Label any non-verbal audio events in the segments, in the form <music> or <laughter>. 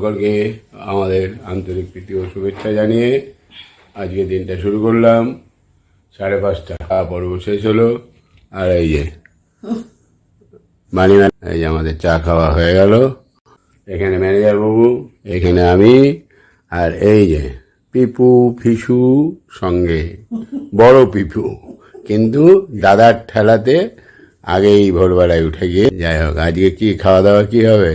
সকলকে আমাদের আন্তরিক প্রীতি ও শুভেচ্ছা জানিয়ে আজকে দিনটা শুরু করলাম। সাড়ে পাঁচটা খাওয়া পর্ব শেষ হলো। আর এই যে বাণী এই যে আমাদের চা খাওয়া হয়ে গেল। এখানে ম্যানেজার বাবু, এখানে আমি, আর এই যে পিপু, ফিসু সঙ্গে, বড় পিপু। কিন্তু দাদার ঠেলাতে আগেই ভোরবেলায় উঠে গিয়ে, যাই হোক, আজকে কি খাওয়া দাওয়া, কি হবে?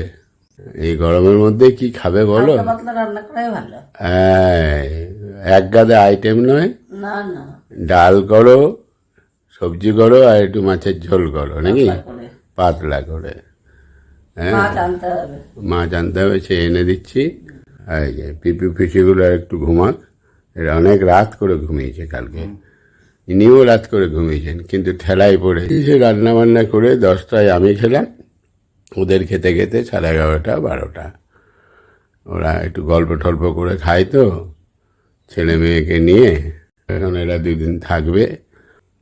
এই গরমের মধ্যে কি খাবে বলো? রান্না করাই ভালো। হ্যাঁ, এক গাদা আইটেম নয়। না না। ডাল করো সবজি করো আর একটু মাছের ঝোল করো নাকি? পাতলা করে। হ্যাঁ। মাছ আনতে হবে। সে এনে দিচ্ছি। আর এই যে পিপি ফিসিগুলো আর একটু ঘুমাক। এরা অনেক রাত করে ঘুমিয়েছে কালকে। ইনিও রাত করে ঘুমিয়েছেন কিন্তু ঠেলায় পড়ে। সে রান্না বান্না করে দশটায় আমি খেলাম। ওদের খেতে খেতে সাড়ে এগারোটা বারোটা। ওরা একটু গল্প টল্প করে খায় তো ছেলে মেয়েকে নিয়ে। এখন এরা দুই দিন থাকবে।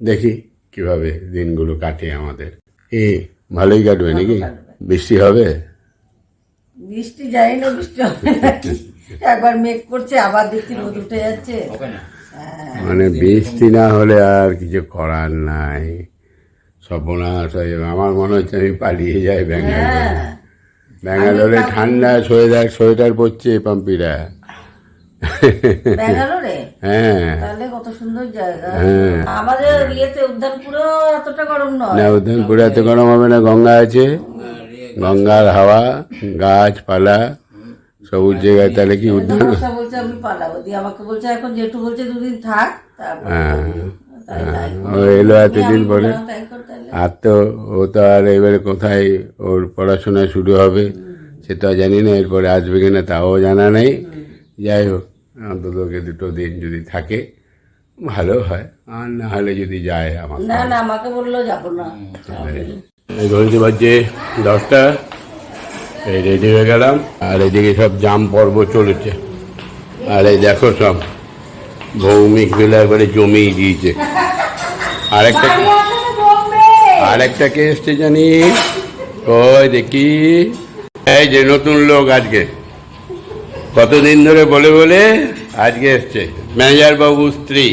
দেখি কীভাবে দিনগুলো কাটে আমাদের। এ ভালোই কাটবে নাকি? বৃষ্টি হবে? বৃষ্টি যাই না বৃষ্টি হবে একবার মেঘ করছে আবার দেখছি রোদ উঠে যাচ্ছে। হ্যাঁ, মানে বৃষ্টি না হলে আর কিছু করার নাই। সর্বনাশ হয়ে আমার মনে হচ্ছে আমি পালিয়ে যাই ব্যাঙ্গালোরে। হ্যাঁ। ব্যাঙ্গালোরে ঠান্ডা সোয়েটার সোয়েটার পরছে পাম্পিরা। ব্যাঙ্গালোরে? হ্যাঁ। তাহলে কত সুন্দর জায়গা। হ্যাঁ। আমাদের ইয়েতে উদ্যানপুরেও এতটা গরম নয়। না উদ্যানপুরে এত গরম হবে না গঙ্গা আছে। গঙ্গার হাওয়া গাছপালা সবুজ জায়গায় তাহলে কি উদ্যান বলছে আমি পালাবো। দিয়ে আমাকে বলছে এখন জেঠু বলছে দুদিন থাক তারপর ও এলো এতদিন পরে। আর তো ও তো আর এবারে কোথায় ওর পড়াশোনা শুরু হবে সে তো জানি না এরপরে আসবে কিনা তাও জানা নেই। যাই হোক অন্তত ওকে দুটো দিন যদি থাকে ভালো হয়। আর না হলে যদি যায় আমার না না আমাকে বলল যাব না। এই ঘড়িতে বাজছে দশটা। এই রেডি হয়ে গেলাম। আর এদিকে সব জাম পর্ব চলেছে। আর এই দেখো সব। ভৌমিক বেলা একবারে জমিয়ে দিয়েছে। আরেকটা কে? এসছে জানি? ওই দেখি। এই যে নতুন লোক আজকে। কতদিন ধরে বলে বলে আজকে এসছে। ম্যানেজার বাবু স্ত্রী।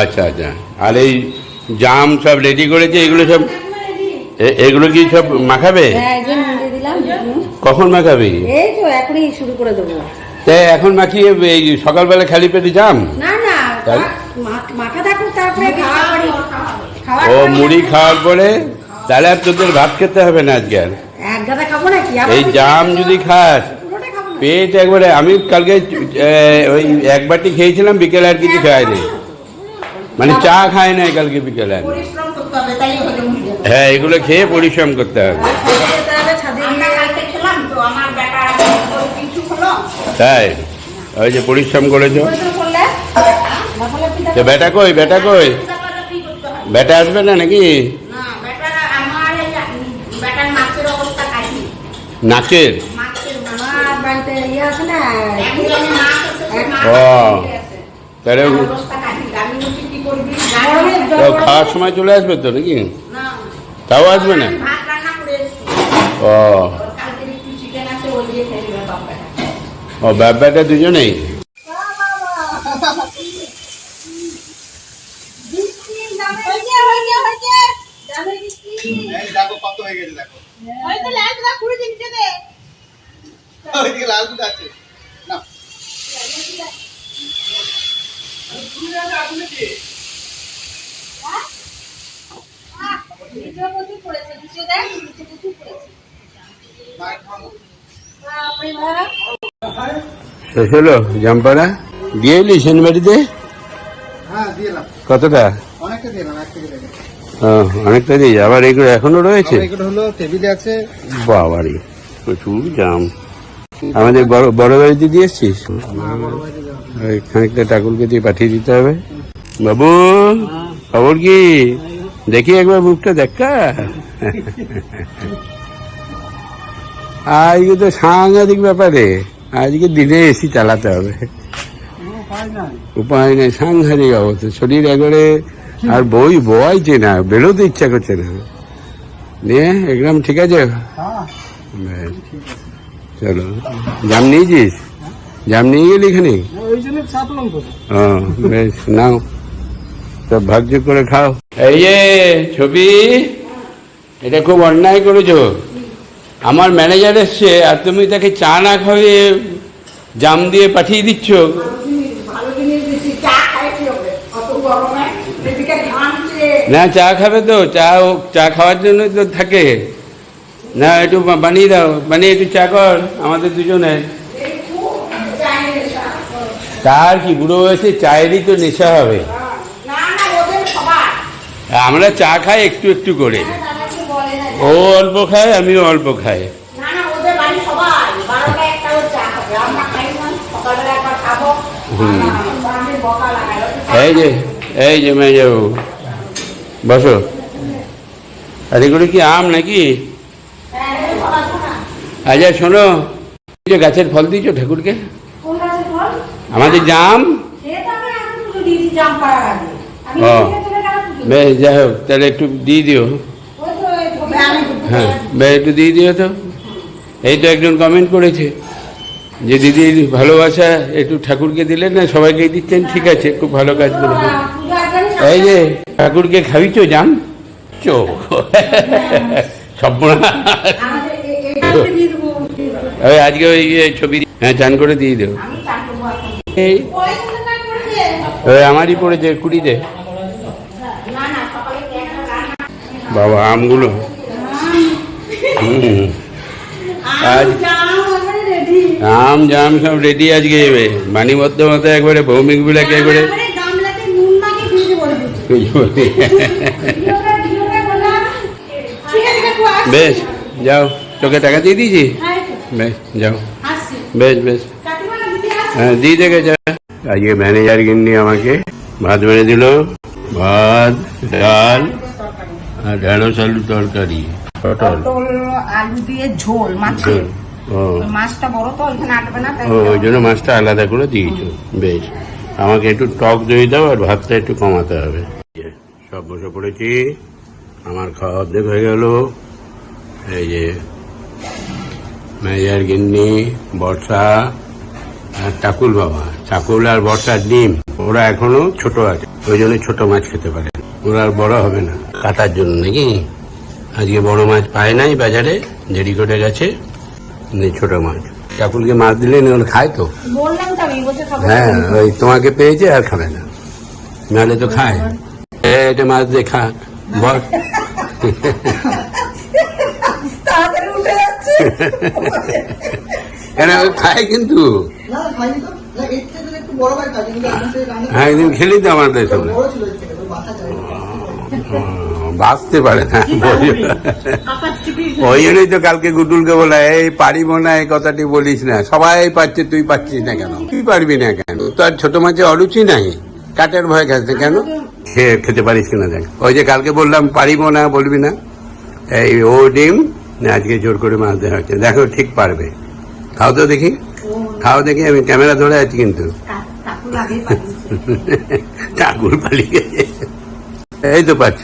আচ্ছা আচ্ছা। আর এই জাম সব রেডি করেছে? এগুলো সব এগুলো কি সব মাখাবে? হ্যাঁ দিলাম। কখন মাখাবে? এই তো এখনই শুরু করে দেবো। তাই এখন মাখিয়ে এই সকালবেলা খালি পেটে জাম না না মাখা থাকুক তারপরে ও মুড়ি খাওয়ার পরে তাহলে আর তোদের ভাত খেতে হবে না আজকে আর? এই জাম যদি খাস। পুরোটা পেট একবারে আমি কালকে ওই এক বাটি খেয়েছিলাম বিকেলে আর কিছু খাইনি। মানে চা খায় নাই কালকে বিকেলে হয়ে হ্যাঁ এগুলো খেয়ে পরিশ্রম করতে হবে ছাদে যেতে হবে, ছাদে আমরা গিয়ে কালকে খেলাম তো আমার বেটা কিছু হলো তাই? ওই যে পরিশ্রম করেছ? তো বেটা কই বেটা কই? বেটা আসবে না নাকি? নাচের? ও। তাহলে খাওয়ার সময় চলে আসবে তো নাকি? তাও আসবে না? ও। ও ব্যাপারটা দুজনেই? এই দেখো কত শেষ হলো জামপাড়া দিয়ে এলি সেনবাড়িতে হ্যাঁ কতটা? অনেকটা দিয়ে আবার এগুলো এখনও রয়েছে? এগুলো বাবারি প্রচুর জাম। আমাদের বড় বড় বাড়িতে দিয়ে এসছিস? খানিকটা ঠাকুরকে দিয়ে পাঠিয়ে দিতে হবে। বাবু খবর কি? দেখি একবার মুখটা দেখা। আজকে তো সাংঘাতিক ব্যাপারে। আজকে দিনে এসি চালাতে হবে। উপায় নেই, সাংঘাতিক অবস্থা। শরীর একবারে আর বই বইছে না বেরোতে ইচ্ছা করছে না। নিয়ে একদম ঠিক আছে। চলো, জাম নিয়েছিস? জাম নিয়ে গেলি এখানে? ও, বেশ, নাও। সব ভাগ্য করে খাও। এই যে, ছবি, এটা খুব অন্যায় করেছ। আমার ম্যানেজার এসছে আর তুমি তাকে চা না খাইয়ে জাম দিয়ে পাঠিয়ে দিচ্ছ। না চা খাবে তো চা ও- চা খাওয়ার জন্য তো থাকে। না একটু বানিয়ে দাও বানিয়ে একটু চা কর আমাদের দুজনে এই খুব চায়ের নেশা। চার কি বুড়ো বয়সে চায়েরই তো নেশা হবে। আমরা চা খাই একটু একটু করে। ও অল্প খায় আমিও অল্প খাই। এই যে এই যে মেয়েবাবু বসো। আর এগুলো কি আম নাকি? হ্যাঁ আচ্ছা শোনো। যে গাছের ফল দিয়েছ ঠাকুরকে? আমাদের জাম ও। বেশ যাই হোক তাহলে একটু দিয়ে দিও ওই তো এই ছবি আমি হ্যাঁ একটু দিয়ে দিও তো। এই তো একজন কমেন্ট করেছে যে দিদির ভালোবাসা একটু ঠাকুরকে দিলেন না? সবাইকে দিচ্ছেন? ঠিক আছে, খুব ভালো কাজ একদমই এই যে, ঠাকুরকে জান? চো দিয়ে দেবো। ওই আজকে ওই ছবি হ্যাঁ চান করে দিয়ে দেবো করব। ওই আমারই পড়েছে কুড়িতে। বাবা, আমগুলো। আজ আম জাম সব রেডি আজকে যাবে বাণীবদ্ধ মতো একবারে ভৌমিক বিলাকে একবারে বেশ যাও। তোকে টাকা দিয়ে দিয়েছি? হ্যাঁ, বেশ যাও। বেশ বেশ। হ্যাঁ দিয়ে দেখে যা। আজকে ম্যানেজার গিন্নি আমাকে ভাত বেড়ে দিল। ভাত ডাল আর ঢেঁড়স আলু তরকারি। পটল। আলু দিয়ে ঝোল মাছের। মাছটা বড় তো ওইখানে আটবে না তাই ওই জন্য মাছটা আলাদা করে দিয়েছ। বেশ। আমাকে একটু টক দই দাও আর ভাতটা একটু কমাতে হবে। সব বসে পড়েছি। আমার খাওয়া অর্ধেক হয়ে গেল। এই যে মেজার গিন্নি বর্ষা আর টাকুল বাবা। চাকুল আর বর্ষার ডিম। ওরা এখনও ছোট আছে। ওই জন্য ছোট মাছ খেতে পারে ওরা আর বড় হবে না। কাটার জন্য নাকি? আজকে বড় মাছ পায় নাই বাজারে দেরি করে গেছে নেই ছোট মাছ। চাকুলকে মাছ দিলে না ওরা খায় তো। বললাম তো আমি বলতে খাব। হ্যাঁ ওই তোমাকে পেয়েছে আর খাবে না। নাহলে তো খায়। এটা মাছ দিয়ে খা বল খায় কিন্তু। হয় একদিন খেলি তো আমাদের সঙ্গে বাঁচতে পারে না ওই জন্যই তো কালকে গুডুলকে বলা এই পারিব না এই কথাটি বলিস না সবাই পাচ্ছে তুই পাচ্ছিস না কেন তুই পারবি না কেন তোর ছোট মাছে অরুচি নাই কাটের ভয় খাচ্ছে কেন খেয়ে খেতে পারিস কিনা দেখ ওই যে কালকে বললাম পারিব না বলবি না এই ও ডিম না আজকে জোর করে মাছ দেওয়া হচ্ছে দেখো ঠিক পারবে খাও তো দেখি খাও দেখি আমি ক্যামেরা ধরে আছি কিন্তু ঠাকুর পালিয়ে গেছে এই তো পাচ্ছ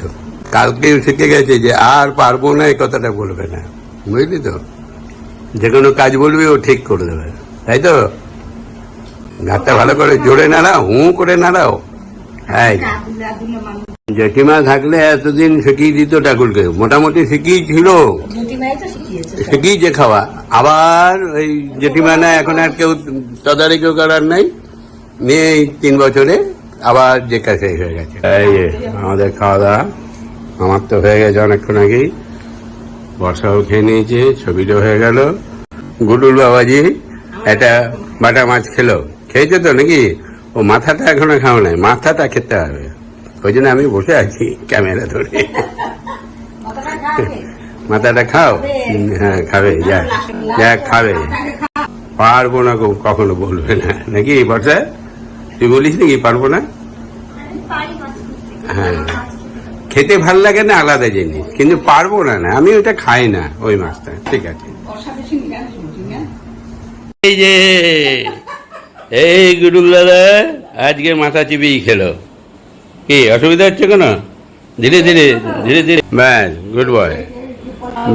কালকে শিখে গেছে যে আর পারব না এই কথাটা বলবে না। বুঝলি তো? যে কোনো কাজ বলবে, ও ঠিক করে দেবে। তাই তো? গাছটা ভালো করে জোরে নাড়াও, হু করে নাড়াও। হ্যাঁ। জেঠিমা থাকলে এতদিন শিখিয়ে দিত ঠাকুরকে। মোটামুটি শিখিয়ে ছিল জেঠিমাই তো শিখিয়েছে খাওয়া। আবার ওই জেঠিমা না, এখন আর কেউ তদারকিও করার নাই। নিয়ে তিন বছরে আবার যে কাছে হয়ে গেছে। আমাদের খাওয়া দাওয়া। আমার তো হয়ে গেছে অনেকক্ষণ আগেই। বর্ষাও খেয়ে নিয়েছে, ছবিটাও হয়ে গেল। গুডুল বাবাজি, একটা বাটা মাছ খেলো। খেয়েছে তো নাকি? ও মাথাটা এখনও খাও নাই, মাথাটা খেতে হবে। ওই জন্য আমি বসে আছি ক্যামেরা ধরে। মাথাটা খাও? হ্যাঁ খাবে, যা। যা, খাবে। পারব না কখনো বলবে না। নাকি বর্ষা? তুই বলিস নাকি পারব না? হ্যাঁ। খেতে ভালো লাগে না আলাদা জিনিস। কিন্তু পারব না না আমি ওটা খাই না ওই মাছটা ঠিক আছে। এই যে এই গুরুল দাদা আজকে মাথা চিবিয়ে খেলো। কি অসুবিধা হচ্ছে কেন? ধীরে ধীরে ধীরে ধীরে। ব্যাস গুড বয়।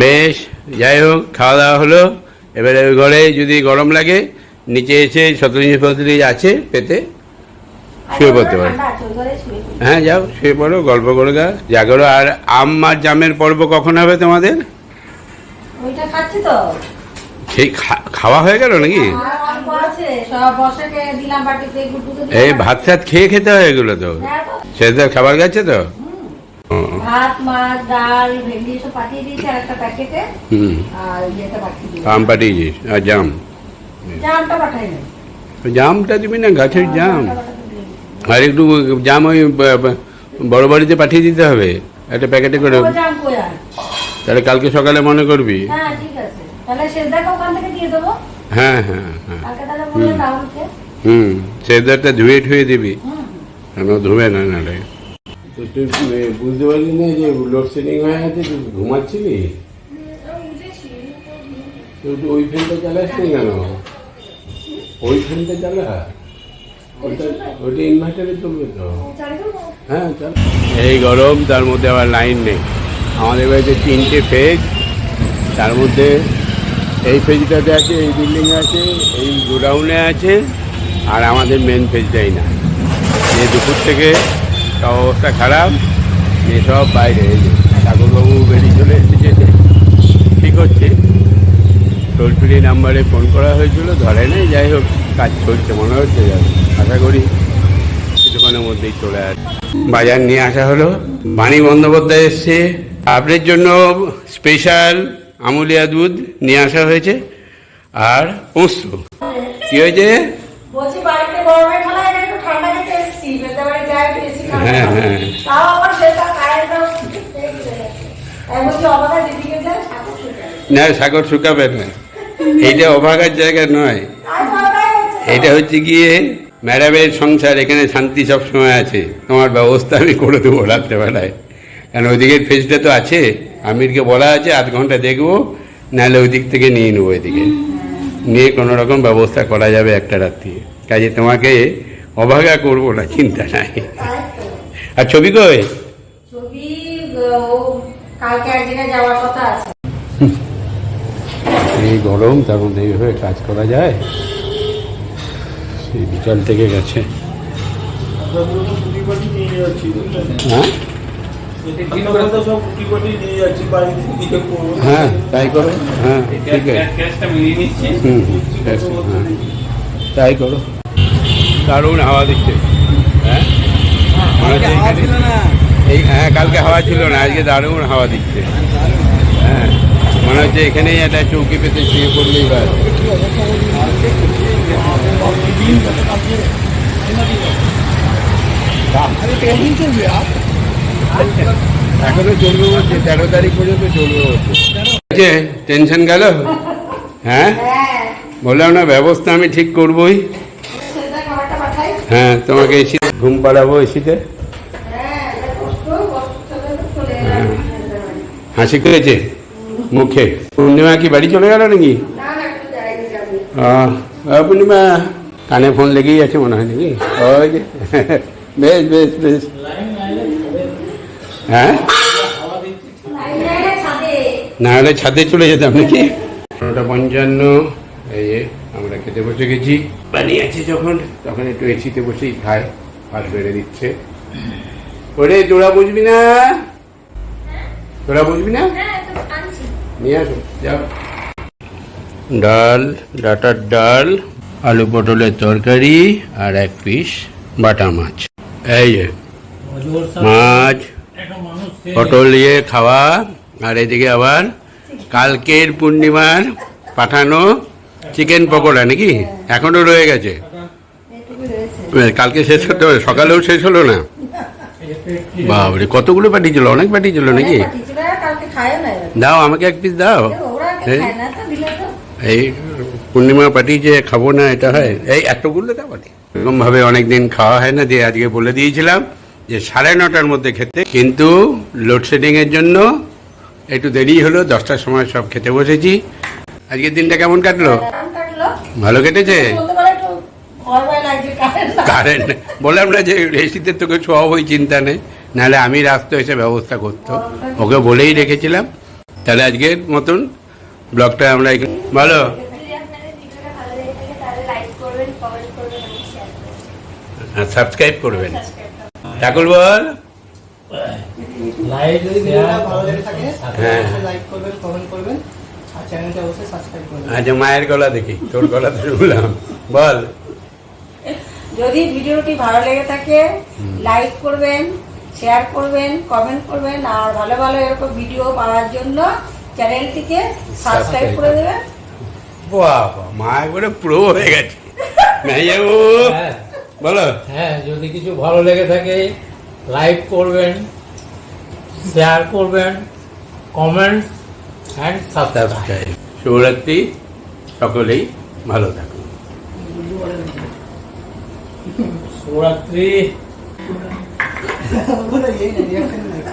বেশ যাই হোক খাওয়া দাওয়া হলো। এবারে ওই ঘরে যদি গরম লাগে নিচে এসে শতরঞ্জি ফতরঞ্জি আছে পেতে। শুয়ে পড়তে পারো। হ্যাঁ যাও শুয়ে পড়ো গল্প করো গা জাগরো আর আম আর জামের পর্ব কখন হবে তোমাদের? সেই খাওয়া হয়ে গেল নাকি? দিলাম। এই ভাত টাত খেয়ে খেতে হয় এগুলো তো। হ্যাঁ তো। সেটা খাবার গেছে তো? ও, ভাত মাছ ডাল ভেন্ডি সব পাঠিয়ে দিয়েছি আর একটা প্যাকেটে। হুম। আর ইয়েটা পাঠিয়ে দিয়েছি। আম আর জাম? জামটা পাঠাই জামটা দিবি না গাছের জাম। আর একটু জাম ওই বড় বাড়িতে পাঠিয়ে দিতে হবে। একটা প্যাকেটে করে তাহলে কালকে সকালে মনে করবি। হ্যাঁ ঠিক আছে। তাহলে সেদাকে ওখান থেকে দিয়ে দেবো। হ্যাঁ হ্যাঁ হ্যাঁ। হুম। সেদারটা ধুয়ে ঠুয়ে দিবি। কেন ধুবে না নালে? তো তুই বুঝতে পারলি না যে লোডশেডিং হয়ে গেছে তুই ঘুমাচ্ছিলি? তুই তো ওই ফ্যানটা চালাস নি কেন? ওই ফ্যানটা চালা। হ্যাঁ এই গরম, তার মধ্যে আবার লাইন নেই। আমাদের বাড়িতে তিনটে ফেজ তার মধ্যে এই ফেজটাতে আছে, এই বিল্ডিংয়ে আছে, এই গোডাউনে আছে, আর আমাদের মেন ফেজটাই না। যে দুপুর থেকে সব অবস্থা খারাপ, যে সব বাইরে ঠাকুরবাবু বেরিয়ে চলে এসেছে। ঠিক হচ্ছে। টোল ফ্রি নাম্বারে ফোন করা হয়েছিল, ধরে নেই, যাই হোক, কাজ চলছে, মনে হচ্ছে যাবে। আশা করি কিছুক্ষণের মধ্যেই চলে আসবে। বাজার নিয়ে আসা হলো। বাণী বন্দ্যোপাধ্যায় এসছে। আপনার জন্য স্পেশাল আমুলিয়া দুধ নিয়ে আসা হয়েছে। আর পোস্ত। কি হয়েছে? হ্যাঁ, হ্যাঁ। না সাগর শুকাবে না। এইটা অভাগার জায়গা নয়। এটা হচ্ছে গিয়ে ম্যাডামের সংসার এখানে শান্তি সব সময় আছে। তোমার ব্যবস্থা আমি করে দেবো রাত্রেবেলায়। কারণ ওইদিকের ফেজটা তো আছে। আমিরকে বলা আছে আধ ঘণ্টা দেখব নাহলে ওই দিক থেকে নিয়ে নেব এদিকে। নিয়ে কোনো রকম ব্যবস্থা করা যাবে একটা রাত্রি কাজে তোমাকে অভাগা করব না চিন্তা নাই। আর ছবি কই? এই গরম তার মধ্যে এইভাবে কাজ করা যায়? বিকাল থেকে গেছে। হ্যাঁ? হ্যাঁ তাই করো। হ্যাঁ ঠিক আছে। হুম হ্যাঁ। তাই করো। দারুণ হাওয়া দিচ্ছে। হ্যাঁ? এই হ্যাঁ কালকে হাওয়া ছিল না, আজকে দারুণ হাওয়া দিচ্ছে। হ্যাঁ মনে হচ্ছে এখানেই একটা চৌকি পেতে শুয়ে পড়লেই ব্যাস এখনও চলবে বলছে তেরো তারিখ পর্যন্ত চলবে বলছে টেনশন গেল? হ্যাঁ? বললাম না ব্যবস্থা আমি ঠিক করবই। হ্যাঁ তোমাকে এসি ঘুম পাড়াবো এসিতে? হ্যাঁ হাসি করেছে মুখে? পূর্ণিমা কি বাড়ি চলে গেল নাকি? পূর্ণিমা কানে ফোন লেগেই আছে মনে হয় নাকি? ওই বেশ বেশ বেশ। হ্যাঁ? না হলে ছাদে চলে যেতাম নাকি? নটা পঞ্চান্ন, এই আমরা খেতে বসে গেছি। বানিয়েছি যখন, তখন একটু এসিতে বসেই খায় ভাত বেড়ে দিচ্ছে। ওরে তোরা বুঝবি না? তোরা বুঝবি না? নিয়ে আসো, যাও। ডাল, ডাটার ডাল আলু পটলের তরকারি আর এক পিস বাটা মাছ। এই যে মাছ পটল দিয়ে খাওয়া আর এদিকে আবার কালকের পূর্ণিমার পাঠানো চিকেন পকোড়া নাকি? এখনও রয়ে গেছে। কালকে শেষ করতে হবে সকালেও শেষ হলো না। বাবরে কতগুলো পাঠিয়েছিল? অনেক পাঠিয়েছিল নাকি? পাঠিয়েছিল, আর কালকে খায়ও না এরা। দাও আমাকে এক পিস দাও। এই না পূর্ণিমা পাঠিয়েছে খাব না, এটা হয়? এই এতগুলো দাও পাঠি এরকম ভাবে অনেকদিন খাওয়া হয় না দিয়ে আজকে বলে দিয়েছিলাম যে সাড়ে নটার মধ্যে খেতে। কিন্তু লোডশেডিং এর জন্য একটু দেরি হলো, দশটার সময় সব খেতে বসেছি। আজকের দিনটা কেমন কাটলো? ভালো কেটেছে? কারেন্ট বললাম না যে এসিতে তোকে সব ওই চিন্তা নেই। নাহলে আমি রাস্তা এসে ব্যবস্থা করতো। ওকে বলেই রেখেছিলাম। তাহলে আজকের মতন ব্লগটা আমরা ভালো যদি আপনাদের ভিডিওটা ভালো লেগে থাকে তাহলে লাইক করবেন কমেন্ট করবেন এবং শেয়ার সাবস্ক্রাইব করবেন। ঠাকুর বল। লাইক যদি ভালো লেগে থাকে হ্যাঁ। লাইক করবেন কমেন্ট করবেন আর চ্যানেলটা অবশ্যই সাবস্ক্রাইব করবেন। আচ্ছা মায়ের গলা দেখি তোর গলা তো শুনলাম। বল। যদি ভিডিওটি ভালো লেগে থাকে লাইক করবেন শেয়ার করবেন কমেন্ট করবেন আর ভালো ভালো এরকম ভিডিও পাওয়ার জন্য চ্যানেলটিকে সাবস্ক্রাইব করে দেবেন। বাবা মা একবারে প্রো হয়ে গেছে। <laughs> মেয়েও হ্যাঁ। বলো। হ্যাঁ যদি কিছু ভালো লেগে থাকে লাইক করবেন শেয়ার করবেন কমেন্ট অ্যান্ড সাবস্ক্রাইব শুভরাত্রি সকলেই ভালো থাকুন। শিবরাত্রি <laughs>